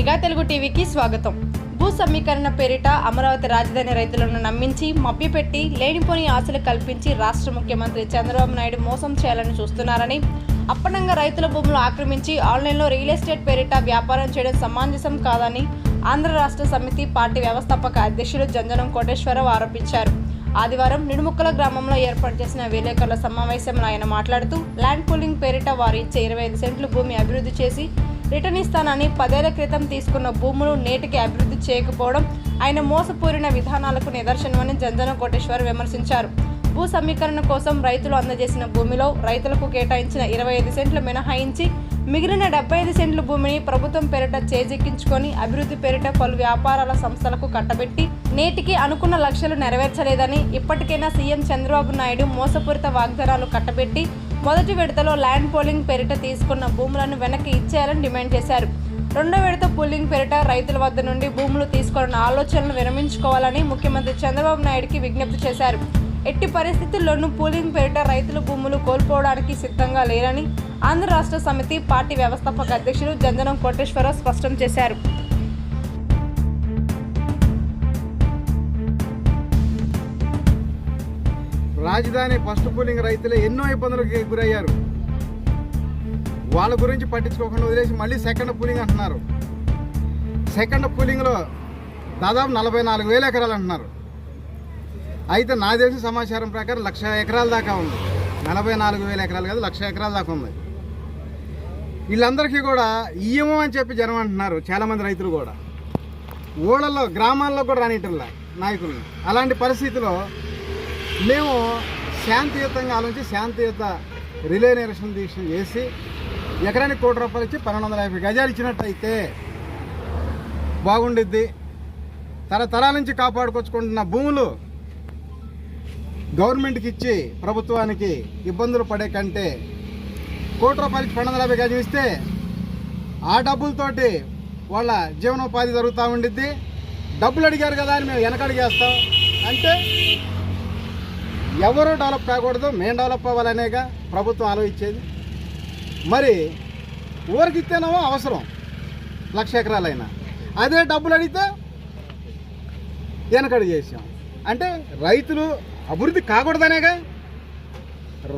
నిఘా తెలుగు టీవీకి స్వాగతం. భూ సమీకరణ పేరిట అమరావతి రాజధాని రైతులను నమ్మించి మభ్యపెట్టి లేనిపోని ఆశలు కల్పించి రాష్ట్ర ముఖ్యమంత్రి చంద్రబాబు నాయుడు మోసం చేయాలని చూస్తున్నారని అప్పనంగా రైతుల భూములు ఆక్రమించి ఆన్లైన్లో రియల్ ఎస్టేట్ పేరిట వ్యాపారం చేయడం సమంజసం కాదని ఆంధ్ర రాష్ట్ర సమితి పార్టీ వ్యవస్థాపక అధ్యక్షులు జంజనం కోటేశ్వరరావు ఆరోపించారు. ఆదివారం నిడుముక్కల గ్రామంలో ఏర్పాటు చేసిన విలేకరుల సమావేశంలో ఆయన మాట్లాడుతూ ల్యాండ్ పూలింగ్ పేరిట వారు ఇచ్చే ఇరవై ఐదు సెంట్లు భూమి అభివృద్ధి చేసి రిటర్న్ ఇస్తానని పదేళ్ళ క్రితం తీసుకున్న భూములు నేటికి అభివృద్ధి చేయకపోవడం ఆయన మోసపూరిన విధానాలకు నిదర్శనమని జంజన కోటేశ్వర్ విమర్శించారు. భూ సమీకరణ కోసం రైతులు అందజేసిన భూమిలో రైతులకు కేటాయించిన ఇరవై ఐదు సెంట్లు మినహాయించి మిగిలిన డెబ్బై ఐదు సెంట్ల భూమిని ప్రభుత్వం పేరిట చేజెక్కించుకొని అభివృద్ధి పేరిట పలు వ్యాపారాల సంస్థలకు కట్టబెట్టి నేటికి అనుకున్న లక్ష్యాలు నెరవేర్చలేదని ఇప్పటికైనా సీఎం చంద్రబాబు నాయుడు మోసపూరిత వాగ్దానాలు కట్టబెట్టి మొదటి విడతలో ల్యాండ్ పోలింగ్ పేరిట తీసుకున్న భూములను వెనక్కి ఇచ్చేయాలని డిమాండ్ చేశారు. రెండో విడత పోలింగ్ పేరిట రైతుల వద్ద నుండి భూములు తీసుకున్న ఆలోచనలు విరమించుకోవాలని ముఖ్యమంత్రి చంద్రబాబు నాయుడుకి విజ్ఞప్తి చేశారు. ఎట్టి పరిస్థితుల్లోనూ పూలింగ్ పేరిట రైతుల భూములు కోల్పోవడానికి సిద్ధంగా లేరని ఆంధ్ర రాష్ట్ర సమితి పార్టీ వ్యవస్థాపక అధ్యక్షులు జంజనం కోటేశ్వరరావు స్పష్టం చేశారు. రాజధాని ఫస్ట్ పూలింగ్ రైతులు ఎన్నో ఇబ్బందులకు గురయ్యారు. వాళ్ళ గురించి పట్టించుకోకుండా వదిలేసి మళ్ళీ సెకండ్ పూలింగ్ అంటున్నారు. సెకండ్ పూలింగ్లో దాదాపు నలభై నాలుగు వేల ఎకరాలు అంటున్నారు. అయితే నా తెలిసిన సమాచారం ప్రకారం లక్ష ఎకరాల దాకా ఉంది. నలభై నాలుగు వేల ఎకరాలు కాదు లక్ష ఎకరాల దాకా ఉంది. వీళ్ళందరికీ కూడా ఇయ్యము అని చెప్పి జనం అంటున్నారు చాలామంది రైతులు కూడా. ఊళ్ళల్లో గ్రామాల్లో కూడా రానిటంలా నాయకులు. అలాంటి పరిస్థితిలో మేము శాంతియుతంగా ఆలోచించి శాంతియుత రిలే నిరసన దీక్ష చేసి ఎకరానికి కోటి రూపాయలు ఇచ్చి పన్నెండు వందల యాభై గజాలు ఇచ్చినట్టయితే బాగుండిద్ది. తరతరాల నుంచి కాపాడుకొచ్చుకుంటున్న భూములు గవర్నమెంట్కి ఇచ్చి ప్రభుత్వానికి ఇబ్బందులు పడే కంటే కోటి రూపాయలు పన్నెండు వందల యాభై గజం ఇస్తే ఆ డబ్బులతోటి వాళ్ళ జీవనోపాధి జరుగుతూ ఉండిద్ది. డబ్బులు అడిగారు కదా అని మేము వెనకడిగేస్తాం అంటే ఎవరు డెవలప్ కాకూడదు మేము డెవలప్ అవ్వాలనేగా ప్రభుత్వం ఆలోచించేది. మరి ఊరికి ఇస్తేనేమో అవసరం లక్ష ఎకరాలైనా. అదే డబ్బులు అడిగితే వెనకడి చేసాం అంటే రైతులు అభివృద్ధి కాకూడదనేగా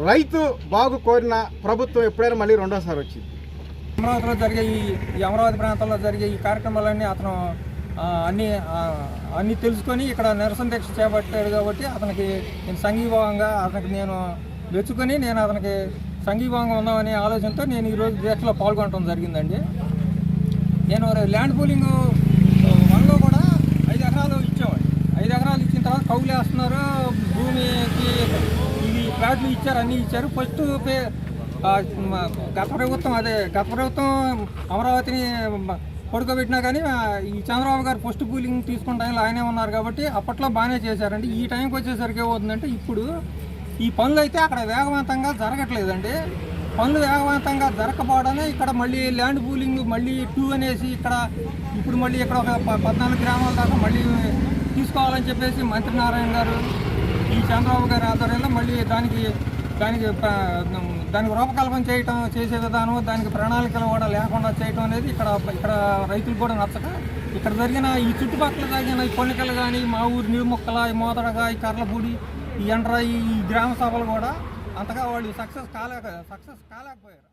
రైతు బాగు కోరిన ప్రభుత్వం ఎప్పుడైనా మళ్ళీ రెండోసారి వచ్చింది. అమరావతిలో జరిగే ఈ అమరావతి ప్రాంతంలో జరిగే ఈ కార్యక్రమాలన్నీ అతను అన్ని అన్నీ అన్ని తెలుసుకొని ఇక్కడ నిరసన దీక్ష చేపట్టాడు కాబట్టి అతనికి నేను సంఘీభావంగా అతనికి నేను మెచ్చుకొని నేను అతనికి సంఘీభావంగా ఉన్నామనే ఆలోచనతో నేను ఈరోజు దీక్షలో పాల్గొనడం జరిగిందండి. నేను ల్యాండ్ పూలింగ్ వన్లో కూడా ఐదు ఎకరాలు ఇచ్చామండి ఐదు ఎకరాలు ఇచ్చిన తర్వాత కౌలు వేస్తున్నారు భూమికి ఇవి ప్లాట్లు ఇచ్చారు అన్నీ ఇచ్చారు. ఫస్ట్ గత ప్రభుత్వం అదే గత ప్రభుత్వం అమరావతిని పడుకోబెట్టినా కానీ ఈ చంద్రబాబు గారు ఫస్ట్ పూలింగ్ తీసుకున్న టైంలో ఆయనే ఉన్నారు కాబట్టి అప్పట్లో బాగానే చేశారండి. ఈ టైంకి వచ్చేసరికి ఏమవుతుందంటే ఇప్పుడు ఈ పనులు అయితే అక్కడ వేగవంతంగా జరగట్లేదండి. పనులు వేగవంతంగా జరగకపోవడమే ఇక్కడ మళ్ళీ ల్యాండ్ పూలింగ్ మళ్ళీ టూ అనేసి ఇక్కడ ఇప్పుడు మళ్ళీ ఇక్కడ ఒక పద్నాలుగు గ్రామాల దాకా మళ్ళీ తీసుకోవాలని చెప్పేసి మంత్రి నారాయణ గారు ఈ చంద్రబాబు గారి ఆధ్వర్యంలో మళ్ళీ దానికి దానికి దానికి రూపకల్పన చేయటం చేసే విధానం దానికి ప్రణాళికలు కూడా లేకుండా చేయటం అనేది ఇక్కడ ఇక్కడ రైతులు కూడా నచ్చక ఇక్కడ జరిగిన ఈ చుట్టుపక్కల జరిగిన ఈ కొన్నికలు కానీ మా ఊరు నిడుముక్కల ఈ మోదడగా ఈ కర్లపూడి ఈ ఎండ్ర ఈ గ్రామ సభలు కూడా అంతగా వాళ్ళు సక్సెస్ కాలేక సక్సెస్ కాలేకపోయారు.